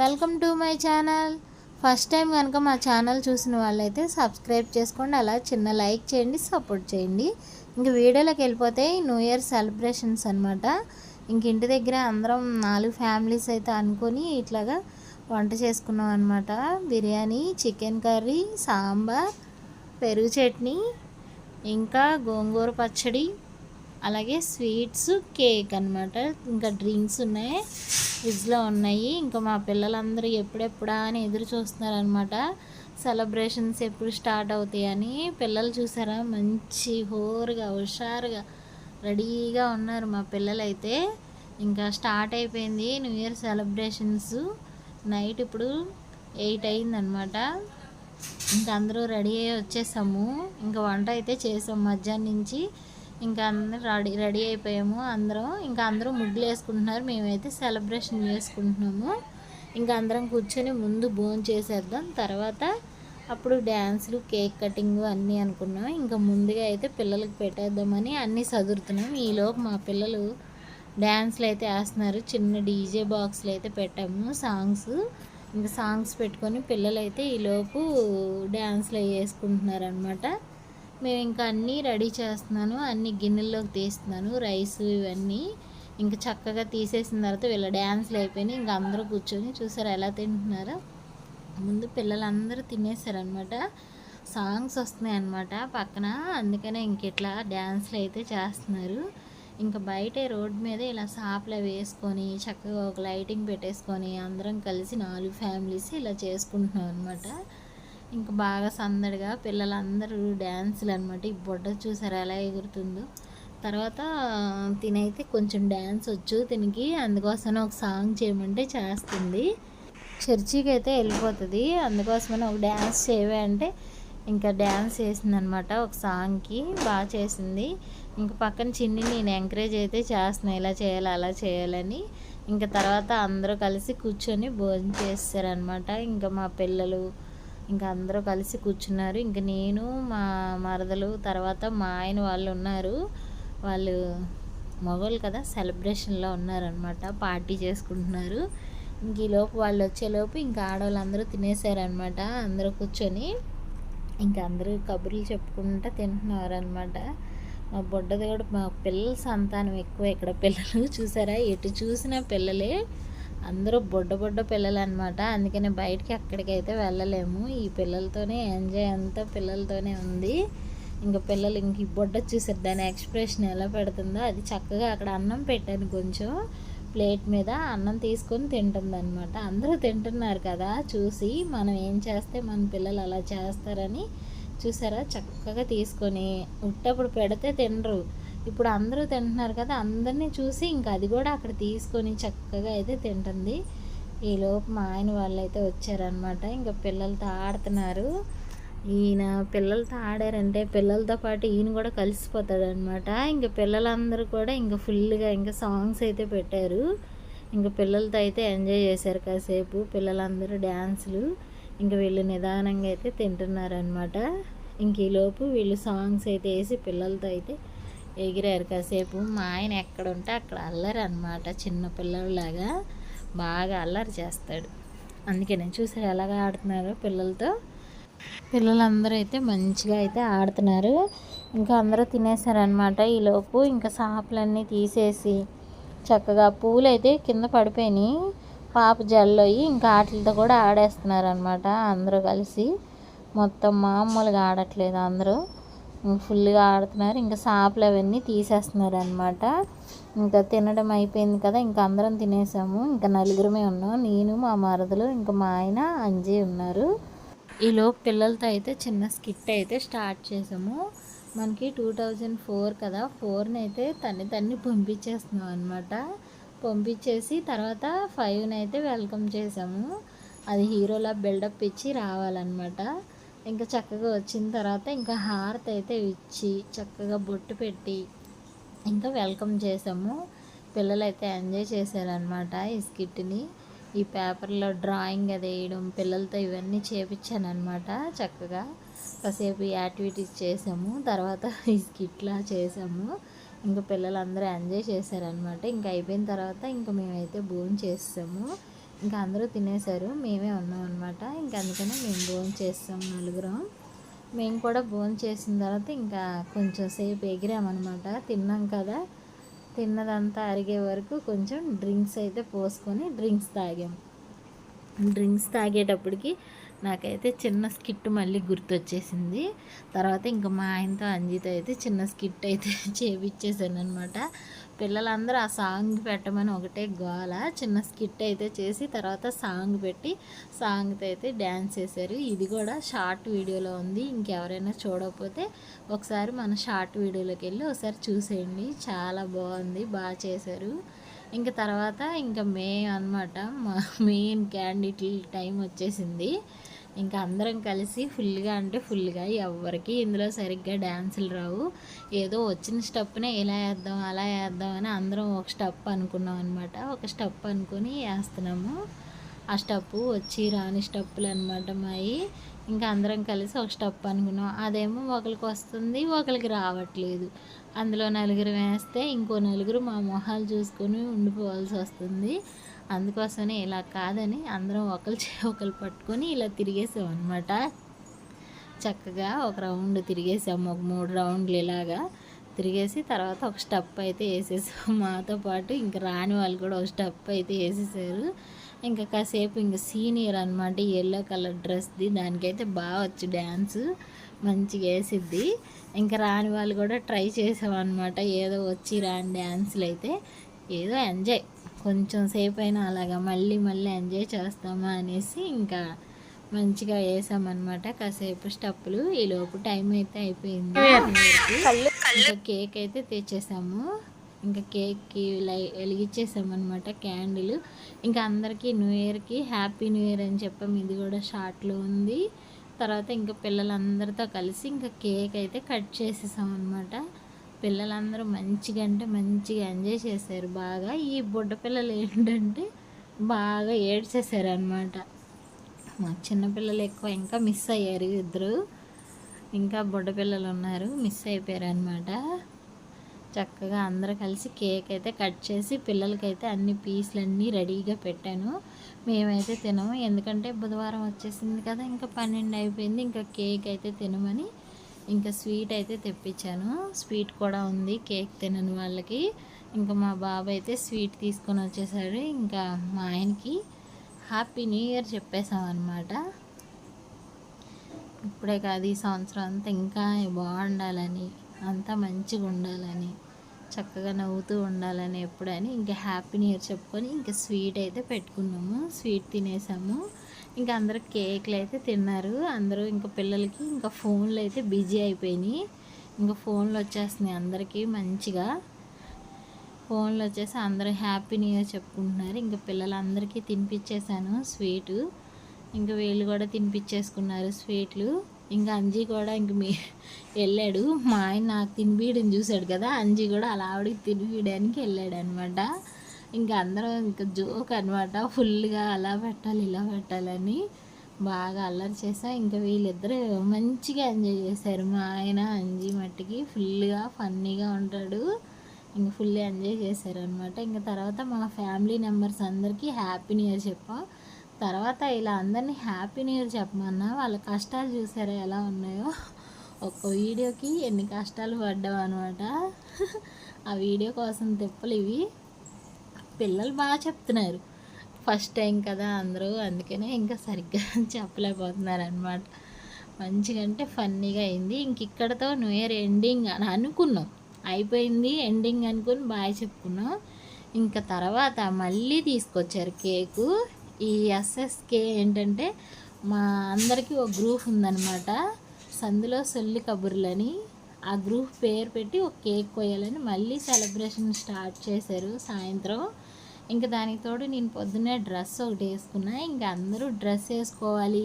Welcome to my channel. First time కనుక మా channel చూసిన వాళ్ళైతే సబ్స్క్రైబ్ చేసుకోండి అలా చిన్న లైక్ చేయండి సపోర్ట్ చేయండి. ఇంక వీడియోలోకి వెళ్ళిపోతే న్యూ ఇయర్ సెలబ్రేషన్స్ అనమాట ఇంక ఇంటి దగ్గర అందరం నాలుగు ఫ్యామిలీస్ అయితే అనుకొని ఇట్లాగా వంట చేసుకున్నాం అనమాట బిర్యానీ చికెన్ కర్రీ సాంబార్ పెరుగు చట్నీ ఇంకా గోంగూర పచ్చడి అలాగే స్వీట్స్ కేక్ అనమాట ఇంకా డ్రింక్స్ ఉన్నాయి ఫ్రిడ్జ్లో ఉన్నాయి. ఇంకా మా పిల్లలందరూ ఎప్పుడెప్పుడా అని ఎదురు చూస్తున్నారనమాట సెలబ్రేషన్స్ ఎప్పుడు స్టార్ట్ అవుతాయని పిల్లలు చూసారా? మంచి హోరుగా హుషారుగా రెడీగా ఉన్నారు మా పిల్లలైతే. ఇంకా స్టార్ట్ అయిపోయింది న్యూ ఇయర్ సెలబ్రేషన్స్. నైట్ ఇప్పుడు ఎయిట్ అయిందనమాట ఇంకా అందరూ రెడీ అయ్యి వచ్చేసాము. ఇంకా వంట అయితే చేసాం మధ్యాహ్నం నుంచి. ఇంకా అందరూ రెడీ రెడీ అయిపోయాము అందరం. ఇంకా అందరూ ముగ్గులు వేసుకుంటున్నారు. మేమైతే సెలబ్రేషన్ చేసుకుంటున్నాము. ఇంకా అందరం కూర్చొని ముందు భోజనం చేసేద్దాం. తర్వాత అప్పుడు డ్యాన్సులు కేక్ కటింగ్ అన్నీ అనుకున్నాం. ఇంకా ముందుగా అయితే పిల్లలకు పెట్టేద్దామని అన్నీ చదువుతున్నాం ఈలోపు మా పిల్లలు డ్యాన్స్లు అయితే వేస్తున్నారు. చిన్న డీజే బాక్స్లు అయితే పెట్టాము సాంగ్స్. ఇంకా సాంగ్స్ పెట్టుకొని పిల్లలు అయితే ఈలోపు డ్యాన్స్లు వేసుకుంటున్నారు అనమాట మేము ఇంకా అన్నీ రెడీ చేస్తున్నాను అన్ని గిన్నెల్లోకి తీస్తున్నాను రైస్ ఇవన్నీ. ఇంకా చక్కగా తీసేసిన తర్వాత వీళ్ళ డ్యాన్స్లు అయిపోయినాయి ఇంకా అందరూ కూర్చొని చూసారు ఎలా తింటున్నారో. ముందు పిల్లలందరూ తినేసారనమాట సాంగ్స్ వస్తున్నాయి అనమాట పక్కన అందుకనే ఇంక ఇట్లా డ్యాన్స్లు అయితే చేస్తున్నారు. ఇంకా బయట రోడ్ మీద ఇలా సాప్లు వేసుకొని చక్కగా ఒక లైటింగ్ పెట్టేసుకొని అందరం కలిసి నాలుగు ఫ్యామిలీస్ ఇలా చేసుకుంటున్నాం అనమాట ఇంకా బాగా సందడిగా పిల్లలందరూ డ్యాన్సులు అనమాట ఈ బొడ్డ చూసారు ఎలా ఎగురుతుందో. తర్వాత తినైతే కొంచెం డ్యాన్స్ వచ్చు తినికి అందుకోసమే ఒక సాంగ్ చేయమంటే చేస్తుంది. చర్చికి అయితే వెళ్ళిపోతుంది. అందుకోసమని ఒక డ్యాన్స్ చేయవే అంటే ఇంకా డ్యాన్స్ చేసింది అనమాట ఒక సాంగ్కి. బాగా చేసింది. ఇంకా పక్కన చిన్ని నేను ఎంకరేజ్ అయితే చేస్తున్నాను ఇలా చేయాలి అలా చేయాలని. ఇంకా తర్వాత అందరూ కలిసి కూర్చొని భోజనం చేస్తారనమాట. ఇంకా మా పిల్లలు ఇంకా అందరూ కలిసి కూర్చున్నారు. ఇంకా నేను మా మరదలు తర్వాత మా ఆయన వాళ్ళు ఉన్నారు. వాళ్ళు మగవాళ్ళు కదా సెలబ్రేషన్లో ఉన్నారనమాట పార్టీ చేసుకుంటున్నారు. ఇంక ఈలోపు వాళ్ళు వచ్చేలోపు ఇంకా ఆడవాళ్ళందరూ తినేసారనమాట అందరూ కూర్చొని ఇంకా అందరూ కబుర్లు చెప్పుకుంటా తింటున్నారు అనమాట మా బొడ్డది కూడా మా పిల్లల సంతానం ఎక్కువ ఇక్కడ. పిల్లలు చూసారా? ఎటు చూసిన పిల్లలే. అందరూ బొడ్డ బొడ్డ పిల్లలు అనమాట అందుకని బయటికి అక్కడికైతే వెళ్ళలేము. ఈ పిల్లలతోనే ఎంజాయ్ అంతా పిల్లలతోనే ఉంది. ఇంకా పిల్లలు ఇంక ఈ బొడ్డ చూసారు దాని ఎక్స్ప్రెషన్ ఎలా పెడుతుందో. అది చక్కగా అక్కడ అన్నం పెట్టాను కొంచెం. ప్లేట్ మీద అన్నం తీసుకొని తింటుంది అనమాట అందరూ తింటున్నారు కదా చూసి మనం ఏం చేస్తే మన పిల్లలు అలా చేస్తారని చూసారా? చక్కగా తీసుకొని ఉట్టప్పుడు పెడితే తినరు. ఇప్పుడు అందరూ తింటున్నారు కదా అందరినీ చూసి ఇంకా అది కూడా అక్కడ తీసుకొని చక్కగా అయితే తింటుంది. ఈలోపు మా ఆయన వాళ్ళు అయితే వచ్చారనమాట ఇంకా పిల్లలతో ఆడుతున్నారు. ఈయన పిల్లలతో ఆడారంటే పిల్లలతో పాటు ఈయన కూడా కలిసిపోతాడనమాట ఇంకా పిల్లలందరూ కూడా ఇంకా ఫుల్గా ఇంకా సాంగ్స్ అయితే పెట్టారు. ఇంకా పిల్లలతో అయితే ఎంజాయ్ చేశారు కాసేపు. పిల్లలందరూ డ్యాన్సులు. ఇంకా వీళ్ళు నిదానంగా అయితే తింటున్నారనమాట ఇంక ఈలోపు వీళ్ళు సాంగ్స్ అయితే వేసి పిల్లలతో అయితే ఎగిరారు కాసేపు. మా ఆయన ఎక్కడ ఉంటే అక్కడ అల్లరి అనమాట చిన్న పిల్లలాగా బాగా అల్లరి చేస్తాడు. అందుకే నేను చూసారు ఎలాగ ఆడుతున్నారు పిల్లలతో. పిల్లలందరూ అయితే మంచిగా అయితే ఆడుతున్నారు. ఇంకా అందరూ తినేసారనమాట ఈలోపు. ఇంకా సాపులన్నీ తీసేసి చక్కగా పూలు అయితే కింద పడిపోయినాయి. పాప జల్లోయి ఇంకా ఆటలతో కూడా ఆడేస్తున్నారు అనమాట అందరూ కలిసి. మొత్తం మామూలుగా ఆడట్లేదు అందరూ. ఫుల్గా ఆడుతున్నారు. ఇంకా సాపులు అవన్నీ తీసేస్తున్నారు అనమాట ఇంకా తినడం అయిపోయింది కదా ఇంకా అందరం తినేసాము. ఇంకా నలుగురమే ఉన్నాం. నేను మా మరదలు ఇంకా మా ఆయన అంజీ ఉన్నారు. ఈలోపు పిల్లలతో అయితే చిన్న స్కిట్ అయితే స్టార్ట్ చేసాము. మనకి టూ థౌజండ్ ఫోర్ కదా ఫోర్ని అయితే తన్ని తన్ని పంపించేస్తున్నాం అనమాట పంపించేసి తర్వాత ఫైవ్ని అయితే వెల్కమ్ చేసాము. అది హీరోలా బిల్డప్ ఇచ్చి రావాలన్నమాట. ఇంకా చక్కగా వచ్చిన తర్వాత ఇంకా హారతి అయితే ఇచ్చి చక్కగా బొట్టు పెట్టి ఇంకా వెల్కమ్ చేసాము. పిల్లలు అయితే ఎంజాయ్ చేశారనమాట ఈ స్కిట్ని. ఈ పేపర్లో డ్రాయింగ్ అది వేయడం పిల్లలతో ఇవన్నీ చేపించాను అనమాట చక్కగా. కాసేపు యాక్టివిటీస్ చేసాము తర్వాత ఈ స్కిట్లా చేసాము. ఇంకా పిల్లలందరూ ఎంజాయ్ చేశారనమాట ఇంకా అయిపోయిన తర్వాత ఇంకా మేమైతే భోజనం చేసాము ఇంకా అందరూ తినేశారు. మేమే ఉన్నాం అనమాట ఇంకా అందుకనే మేము భోజనం చేస్తాం నలుగురం. మేము కూడా భోజనం చేసిన తర్వాత ఇంకా కొంచెం సేపు ఎగిరామన్నమాట. తిన్నాం కదా. తిన్నదంతా అరిగే వరకు కొంచెం డ్రింక్స్ అయితే పోసుకొని డ్రింక్స్ తాగాం. డ్రింక్స్ తాగేటప్పటికి నాకైతే చిన్న స్కిట్ మళ్ళీ గుర్తొచ్చేసింది. తర్వాత ఇంకా మా ఆయనతో అంజితో అయితే చిన్న స్కిట్ అయితే చేపించేసాను అనమాట పిల్లలందరూ ఆ సాంగ్ పెట్టమని ఒకటే గోల చిన్న స్కిట్ అయితే చేసి తర్వాత సాంగ్ పెట్టి సాంగ్తో అయితే డ్యాన్స్ చేశారు. ఇది కూడా షార్ట్ వీడియోలో ఉంది. ఇంకెవరైనా చూడకపోతే ఒకసారి మన షార్ట్ వీడియోలోకి వెళ్ళి ఒకసారి చూసేయండి. చాలా బాగుంది బాగా చేశారు. ఇంకా తర్వాత ఇంకా మే అనమాట మా మెయిన్ క్యాండిడేట్ టైం వచ్చేసింది. ఇంకా అందరం కలిసి ఫుల్గా అంటే ఫుల్గా ఎవరికి ఇందులో సరిగ్గా డ్యాన్సులు రావు. ఏదో వచ్చిన స్టెప్నే ఇలా వేద్దాం అలా వేద్దాం అని అందరం ఒక స్టెప్ అనుకున్నాం అనమాట ఒక స్టెప్ అనుకుని వేస్తున్నాము. ఆ స్టెప్ వచ్చి రాని స్టెప్పులు అనమాట మాయి. ఇంకా అందరం కలిసి ఒక స్టెప్ అనుకున్నాం. అదేమో ఒకరికి వస్తుంది ఒకరికి రావట్లేదు. అందులో నలుగురు వేస్తే ఇంకో నలుగురు మా మొహాలు చూసుకొని ఉండిపోవాల్సి వస్తుంది. అందుకోసమే ఇలా కాదని అందరం ఒకరు ఒకరు పట్టుకొని ఇలా తిరిగేసాం అనమాట చక్కగా ఒక రౌండ్ తిరిగేసాము ఒక మూడు రౌండ్లు ఇలాగా తిరిగేసి తర్వాత ఒక స్టెప్ అయితే వేసేసాం. మాతో పాటు ఇంకా రాని వాళ్ళు కూడా ఒక స్టెప్ అయితే వేసేసారు. ఇంకా కాసేపు ఇంకా సీనియర్ అనమాట ఎల్లో కలర్ డ్రెస్ది. దానికైతే బాగా వచ్చు డ్యాన్స్. మంచిగా వేసిద్ది. ఇంకా రాని వాళ్ళు కూడా ట్రై చేసామన్నమాట. ఏదో వచ్చి రాని డ్యాన్స్లు అయితే. ఏదో ఎంజాయ్ కొంచెం సేపు అయినా అలాగా మళ్ళీ మళ్ళీ ఎంజాయ్ చేస్తామా అనేసి ఇంకా మంచిగా వేసామన్నమాట. కాసేపు స్టప్పులు. ఈ లోపు టైం అయితే అయిపోయింది. ఇంకా కేక్ అయితే తెచ్చేసాము. ఇంకా కేక్కి లై వెలిగించేసామన్నమాట క్యాండిల్ ఇంకా అందరికీ న్యూ ఇయర్కి హ్యాపీ న్యూ ఇయర్ అని చెప్పాము. ఇది కూడా షార్ట్లో ఉంది. తర్వాత ఇంకా పిల్లలందరితో కలిసి ఇంకా కేక్ అయితే కట్ చేసేసాం అనమాట పిల్లలందరూ మంచిగా అంటే మంచిగా ఎంజాయ్ చేశారు. బాగా ఈ బుడ్డ పిల్లలు ఏంటంటే బాగా ఏడ్చేసారు అనమాట మా చిన్నపిల్లలు ఎక్కువ ఇంకా మిస్ అయ్యారు ఇద్దరు. ఇంకా బుడ్డ పిల్లలు ఉన్నారు మిస్ అయిపోయారు అనమాట చక్కగా అందరూ కలిసి కేక్ అయితే కట్ చేసి పిల్లలకైతే అన్ని పీసులన్నీ రెడీగా పెట్టాను. మేమైతే తినము. ఎందుకంటే బుధవారం వచ్చేసింది కదా ఇంకా పన్నెండు అయిపోయింది. ఇంకా కేక్ అయితే తినమని ఇంకా స్వీట్ అయితే తెప్పించాను. స్వీట్ కూడా ఉంది కేక్ తినని వాళ్ళకి. ఇంకా మా బాబు అయితే స్వీట్ తీసుకొని వచ్చేసాడు. ఇంకా మా ఆయనకి హ్యాపీ న్యూ ఇయర్ చెప్పేసాం అనమాట ఇప్పుడే కాదు ఈ సంవత్సరం అంతా ఇంకా బాగుండాలని. అంతా మంచిగా ఉండాలని చక్కగా నవ్వుతూ ఉండాలని ఎప్పుడని ఇంకా హ్యాపీ న్యూ ఇయర్ చెప్పుకొని ఇంకా స్వీట్ అయితే పెట్టుకున్నాము. స్వీట్ తినేసాము. ఇంకా అందరు కేక్లు అయితే తిన్నారు. అందరూ ఇంకా పిల్లలకి ఇంకా ఫోన్లు అయితే బిజీ అయిపోయినాయి. ఇంకా ఫోన్లు వచ్చేస్తున్నాయి అందరికీ మంచిగా. ఫోన్లు వచ్చేసి అందరూ హ్యాపీ న్యూ ఇయర్ చెప్పుకుంటున్నారు. ఇంకా పిల్లలందరికీ తినిపించేశాను స్వీటు. ఇంకా వీళ్ళు కూడా తినిపించేసుకున్నారు స్వీట్లు. ఇంకా అంజీ కూడా ఇంక మీ వెళ్ళాడు. మా ఆయన నాకు తినిపించడం చూశాడు కదా అంజీ కూడా అలా ఆవిడకి తినిపించడానికి వెళ్ళాడు అనమాట ఇంకా అందరం ఇంకా జోక్ అనమాట ఫుల్గా అలా పెట్టాలి ఇలా పెట్టాలని బాగా అల్లరి చేసా ఇంకా వీళ్ళిద్దరూ మంచిగా ఎంజాయ్ చేశారు. మా ఆయన అంజి మట్టికి ఫుల్గా ఫన్నీగా ఉంటాడు. ఇంకా ఫుల్ ఎంజాయ్ చేశారు అనమాట ఇంకా తర్వాత మా ఫ్యామిలీ మెంబర్స్ అందరికీ హ్యాపీ న్యూ ఇయర్ చెప్పాం. తర్వాత ఇలా అందరినీ హ్యాపీ న్యూ ఇయర్ చెప్పమన్నా వాళ్ళ కష్టాలు చూసారా ఎలా ఉన్నాయో? ఒక్క వీడియోకి ఎన్ని కష్టాలు పడ్డావు అనమాట ఆ వీడియో కోసం తెప్పలు ఇవి. పిల్లలు బాగా చెప్తున్నారు. ఫస్ట్ టైం కదా అందరూ అందుకనే ఇంకా సరిగ్గా చెప్పలేకపోతున్నారు అనమాట మంచిగా అంటే ఫన్నీగా అయింది. ఇంక ఇక్కడతో న్యూ ఇయర్ ఎండింగ్ అని అనుకున్నాం. అయిపోయింది ఎండింగ్ అనుకుని బాగా చెప్పుకున్నాం. ఇంకా తర్వాత మళ్ళీ తీసుకొచ్చారు కేకు. ఈ ఎస్ఎస్కే ఏంటంటే మా అందరికీ ఒక గ్రూప్ ఉందన్నమాట. సందులో సొల్లి కబుర్లని ఆ గ్రూప్ పేరు పెట్టి ఒక కేక్ కొయ్యాలని మళ్ళీ సెలబ్రేషన్ స్టార్ట్ చేశారు సాయంత్రం. ఇంకా దానికి తోడు నేను పొద్దున్నే డ్రెస్ ఒకటి వేసుకున్నా. ఇంకా అందరూ డ్రెస్ వేసుకోవాలి.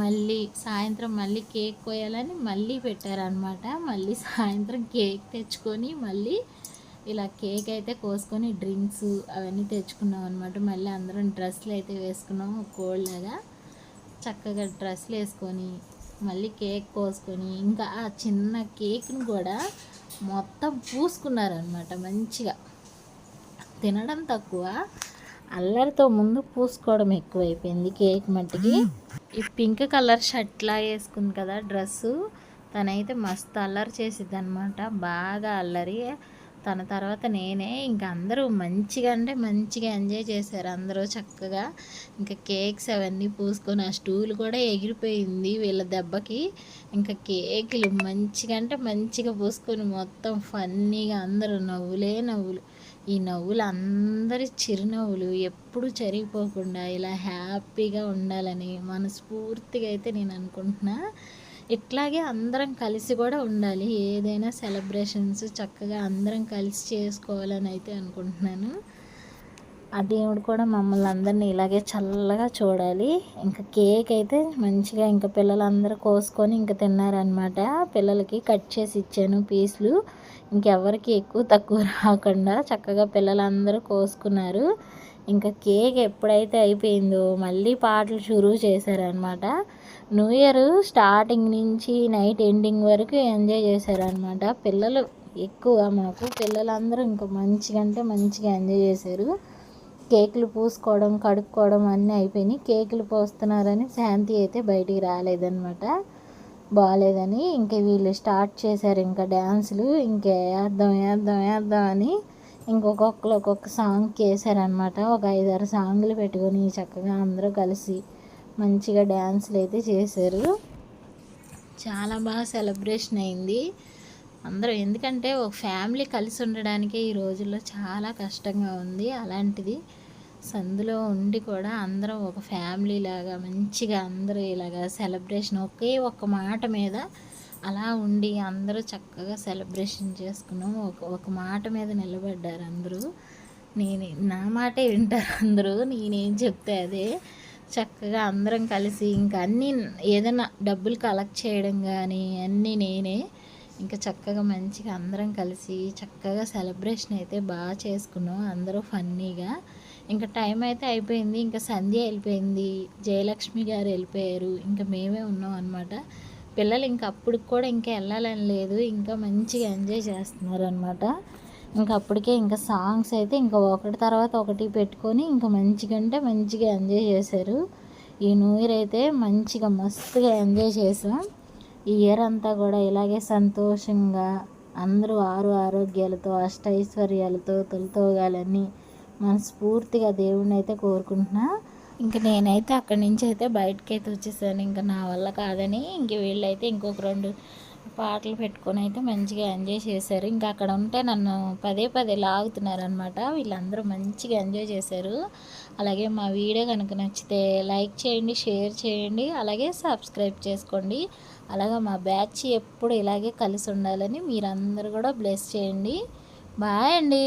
మళ్ళీ సాయంత్రం మళ్ళీ కేక్ కోయాలని మళ్ళీ పెట్టారనమాట మళ్ళీ సాయంత్రం కేక్ తెచ్చుకొని మళ్ళీ ఇలా కేక్ అయితే కోసుకొని డ్రింక్స్ అవన్నీ తెచ్చుకున్నాం అనమాట మళ్ళీ అందరం డ్రెస్సులు అయితే వేసుకున్నాం కోళ్ళగా చక్కగా డ్రెస్సులు వేసుకొని మళ్ళీ కేక్ కోసుకొని ఇంకా ఆ చిన్న కేక్ను కూడా మొత్తం పూసుకున్నారనమాట మంచిగా. తినడం తక్కువ అల్లరితో ముందు పూసుకోవడం ఎక్కువైపోయింది కేక్ మట్టికి. ఈ పింక్ కలర్ షర్ట్లా వేసుకుంది కదా డ్రెస్సు తనైతే మస్తు అల్లరి చేసిద్ది అనమాట బాగా అల్లరి. తన తర్వాత నేనే. ఇంకా అందరూ మంచిగా అంటే మంచిగా ఎంజాయ్ చేశారు అందరూ చక్కగా. ఇంకా కేక్స్ అవన్నీ పూసుకొని ఆ స్టూల్ కూడా ఎగిరిపోయింది వీళ్ళ దెబ్బకి. ఇంకా కేకులు మంచిగా అంటే మంచిగా పూసుకొని మొత్తం ఫన్నీగా అందరూ నవ్వులే నవ్వులు. ఈ నవ్వులు అందరి చిరునవ్వులు ఎప్పుడు చెరిగిపోకుండా ఇలా హ్యాపీగా ఉండాలని మనస్ఫూర్తిగా అయితే నేను అనుకుంటున్నా. ఇట్లాగే అందరం కలిసి కూడా ఉండాలి. ఏదైనా సెలబ్రేషన్స్ చక్కగా అందరం కలిసి చేసుకోవాలని అయితే అనుకుంటున్నాను. ఆ దేవుడు కూడా మమ్మల్ని అందరినీ ఇలాగే చల్లగా చూడాలి. ఇంకా కేక్ అయితే మంచిగా ఇంకా పిల్లలందరూ కోసుకొని ఇంకా తిన్నారనమాట పిల్లలకి కట్ చేసి ఇచ్చాను పీసులు. ఇంకెవరికి ఎక్కువ తక్కువ రాకుండా చక్కగా పిల్లలందరూ కోసుకున్నారు. ఇంకా కేక్ ఎప్పుడైతే అయిపోయిందో మళ్ళీ పాటలు షురూ చేశారనమాట న్యూ ఇయర్ స్టార్టింగ్ నుంచి నైట్ ఎండింగ్ వరకు ఎంజాయ్ చేశారనమాట పిల్లలు ఎక్కువ మాకు. పిల్లలందరూ ఇంకా మంచిగా అంటే మంచిగా ఎంజాయ్ చేశారు. కేకులు పూసుకోవడం కడుక్కోవడం అన్నీ అయిపోయినాయి. కేకులు పోస్తున్నారని శాంతి అయితే బయటికి రాలేదనమాట బాగాలేదని ఇంక వీళ్ళు స్టార్ట్ చేశారు ఇంకా డ్యాన్సులు ఇంకా వేద్దాం వేద్దాం వేద్దాం అని ఇంకొకళ్ళు ఒక్కొక్క సాంగ్ వేసారనమాట ఒక ఐదారు సాంగ్లు పెట్టుకొని చక్కగా అందరూ కలిసి మంచిగా డ్యాన్స్లు అయితే చేశారు. చాలా బాగా సెలబ్రేషన్ అయింది. అందరూ ఎందుకంటే ఒక ఫ్యామిలీ కలిసి ఉండడానికే ఈ రోజుల్లో చాలా కష్టంగా ఉంది. అలాంటిది సందులో ఉండి కూడా అందరం ఒక ఫ్యామిలీ లాగా మంచిగా అందరూ ఇలాగా సెలబ్రేషన్ ఒకే ఒక్క మాట మీద అలా ఉండి అందరూ చక్కగా సెలబ్రేషన్ చేసుకున్నాం. ఒక ఒక మాట మీద నిలబడ్డారు అందరూ. నేను నా మాటే వింటారు అందరూ. నేనేం చెప్తే అదే. చక్కగా అందరం కలిసి ఇంకా అన్నీ ఏదైనా డబ్బులు కలెక్ట్ చేయడం కానీ అన్నీ నేనే ఇంకా చక్కగా మంచిగా అందరం కలిసి చక్కగా సెలబ్రేషన్ అయితే బాగా చేసుకున్నాం. అందరూ ఫన్నీగా ఇంకా టైం అయితే అయిపోయింది. ఇంకా సంధ్య వెళ్ళిపోయింది. జయలక్ష్మి గారు వెళ్ళిపోయారు. ఇంకా మేమే ఉన్నాం అనమాట పిల్లలు ఇంకా అప్పుడు కూడా ఇంకా వెళ్ళాలని లేదు. ఇంకా మంచిగా ఎంజాయ్ చేస్తున్నారు అనమాట ఇంకా అప్పటికే ఇంకా సాంగ్స్ అయితే ఇంకా ఒకటి తర్వాత ఒకటి పెట్టుకొని ఇంకా మంచిగా అంటే మంచిగా ఎంజాయ్ చేశారు. ఈ న్యూ ఇయర్ అయితే మంచిగా మస్తుగా ఎంజాయ్ చేసాం. ఈ ఇయర్ అంతా కూడా ఇలాగే సంతోషంగా అందరూ ఆరు ఆరోగ్యాలతో అష్టైశ్వర్యాలతో తొలితోగాలని మనస్ఫూర్తిగా దేవుడిని అయితే కోరుకుంటున్నా. ఇంక నేనైతే అక్కడి నుంచి అయితే బయటకి అయితే వచ్చేసాను. ఇంకా నా వల్ల కాదని ఇంక వీళ్ళైతే ఇంకొక రెండు పాటలు పెట్టుకొని అయితే మంచిగా ఎంజాయ్ చేశారు. ఇంకా అక్కడ ఉంటే నన్ను పదే పదే లాగుతున్నారు అనమాట వీళ్ళందరూ మంచిగా ఎంజాయ్ చేశారు. అలాగే మా వీడియో కనుక నచ్చితే లైక్ చేయండి షేర్ చేయండి అలాగే సబ్స్క్రైబ్ చేసుకోండి. అలాగే మా బ్యాచ్ ఎప్పుడు ఇలాగే కలిసి ఉండాలని మీరందరూ కూడా బ్లెస్ చేయండి. బాయ్ అండి.